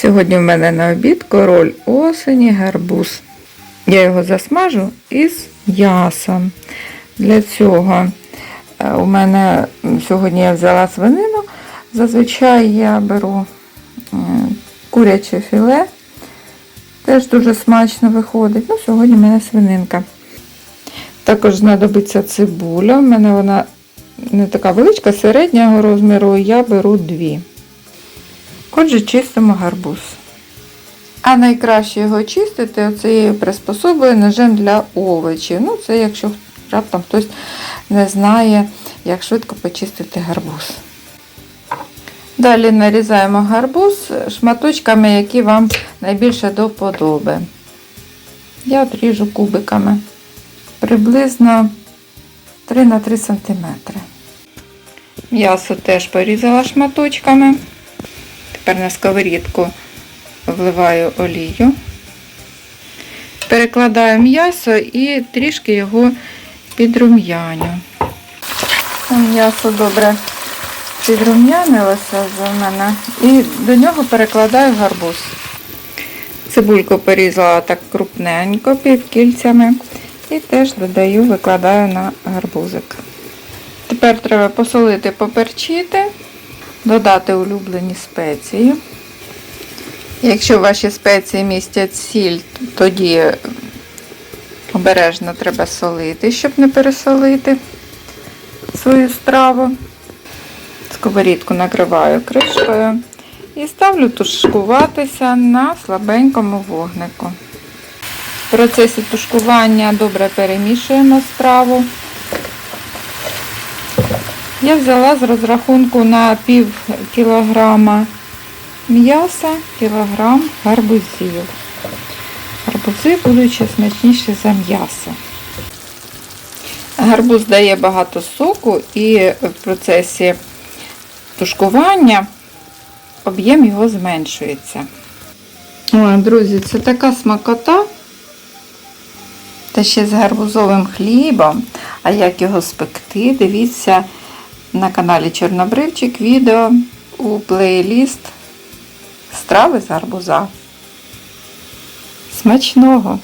Сьогодні в мене на обід король осені гарбуз. Я його засмажу із м'ясом. Для цього е, у мене сьогодні я взяла свинину. Зазвичай я беру куряче філе. Теж дуже смачно виходить. Ну, сьогодні в мене свининка. Також знадобиться цибуля. У мене вона не така величка, середнього розміру, я беру дві. Отже, чистимо гарбуз. А найкраще його чистити оцією приспособою ножем для овочів. Ну, це якщо раптом хтось не знає, як швидко почистити гарбуз. Далі нарізаємо гарбуз шматочками, які вам найбільше до вподоби. Я отріжу кубиками приблизно 3 на 3 см. М'ясо теж порізала шматочками. Тепер на сковорідку вливаю олію. Перекладаю м'ясо і трішки його підрум'яню. М'ясо добре підрум'янилося в мене. І до нього перекладаю гарбуз. Цибульку порізала так крупненько півкільцями. І теж додаю, викладаю на гарбузик. Тепер треба посолити, поперчити, додати улюблені спеції. Якщо ваші спеції містять сіль, тоді обережно треба солити, щоб не пересолити свою страву. Сковорідку накриваю кришкою і ставлю тушкуватися на слабенькому вогнику. В процесі тушкування добре перемішуємо страву. Я взяла з розрахунку на пів кілограма м'яса, кілограм гарбузів. Гарбузи будуть ще смачніші за м'ясо. Гарбуз дає багато соку і в процесі тушкування об'єм його зменшується. О, друзі, це така смакота. Та ще з гарбузовим хлібом. А як його спекти, дивіться на каналі Чорнобривчик відео у плейліст Страви з арбуза. Смачного!